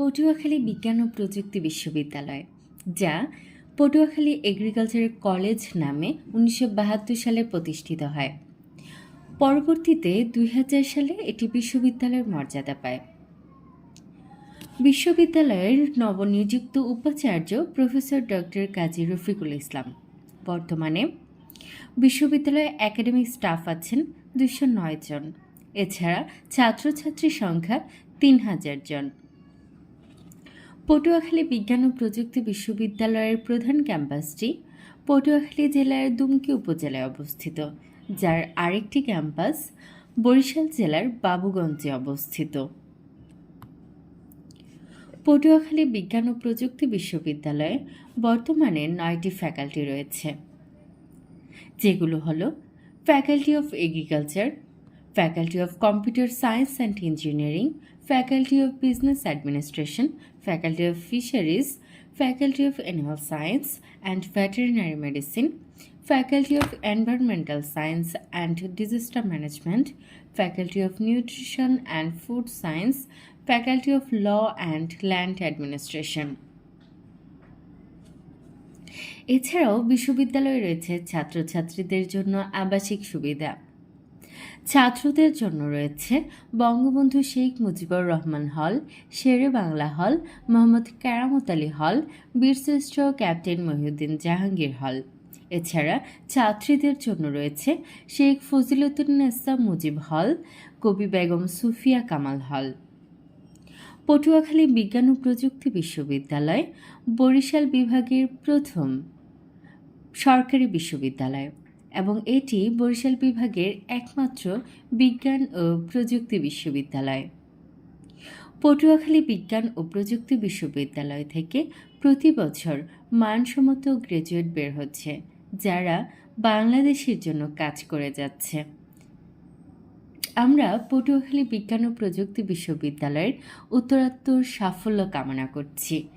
পটুয়াখালী বিজ্ঞান ও প্রযুক্তি বিশ্ববিদ্যালয়, যা পটুয়াখালী এগ্রিকালচার কলেজ নামে উনিশশো বাহাত্তর সালে প্রতিষ্ঠিত হয়। পরবর্তীতে দুই হাজার সালে এটি বিশ্ববিদ্যালয়ের মর্যাদা পায়। বিশ্ববিদ্যালয়ের নবনিযুক্ত উপাচার্য প্রফেসর ডক্টর কাজী রফিকুল ইসলাম। বর্তমানে বিশ্ববিদ্যালয়ে একাডেমিক স্টাফ আছেন দুশো নয় জন। এছাড়া ছাত্রছাত্রীর সংখ্যা তিন হাজার জন। পটুয়াখালী বিজ্ঞান ও প্রযুক্তি বিশ্ববিদ্যালয়ের প্রধান ক্যাম্পাসটি পটুয়াখালী জেলার দুমকি উপজেলায় অবস্থিত, যার আরেকটি ক্যাম্পাস বরিশাল জেলার বাবুগঞ্জে অবস্থিত। পটুয়াখালী বিজ্ঞান ও প্রযুক্তি বিশ্ববিদ্যালয়ে বর্তমানে নয়টি ফ্যাকাল্টি রয়েছে। যেগুলো হলো, faculty of agriculture, faculty of computer science and engineering faculty of business administration faculty of fisheries faculty of animal science and veterinary medicine faculty of environmental science and disaster management faculty of nutrition and food science faculty of law and land administration এছাড়াও বিশ্ববিদ্যালয়ে রয়েছে ছাত্রছাত্রীদের জন্য আবাসিক সুবিধা। ছাত্রদের জন্য রয়েছে বঙ্গবন্ধু শেখ মুজিবুর রহমান হল, শেরে বাংলা হল, মোহাম্মদ কেরামত আলী হল, বীরশ্রেষ্ঠ ক্যাপ্টেন মহিউদ্দিন জাহাঙ্গীর হল। এছাড়া ছাত্রীদের জন্য রয়েছে শেখ ফজিলতুন্নেসা মুজিব হল, কবি বেগম সুফিয়া কামাল হল। পটুয়াখালী বিজ্ঞান ও প্রযুক্তি বিশ্ববিদ্যালয়, বরিশাল বিভাগের প্রথম সরকারি বিশ্ববিদ্যালয়। এবং এটি বরিশাল বিভাগের একমাত্র বিজ্ঞান ও প্রযুক্তি বিশ্ববিদ্যালয়। পটুয়াখালী বিজ্ঞান ও প্রযুক্তি বিশ্ববিদ্যালয় থেকে প্রতি বছর মানসম্মত গ্র্যাজুয়েট বের হচ্ছে, যারা বাংলাদেশের জন্য কাজ করে যাচ্ছে। আমরা পটুয়াখালী বিজ্ঞান ও প্রযুক্তি বিশ্ববিদ্যালয়ের উত্তরাত্তর সাফল্য কামনা করছি।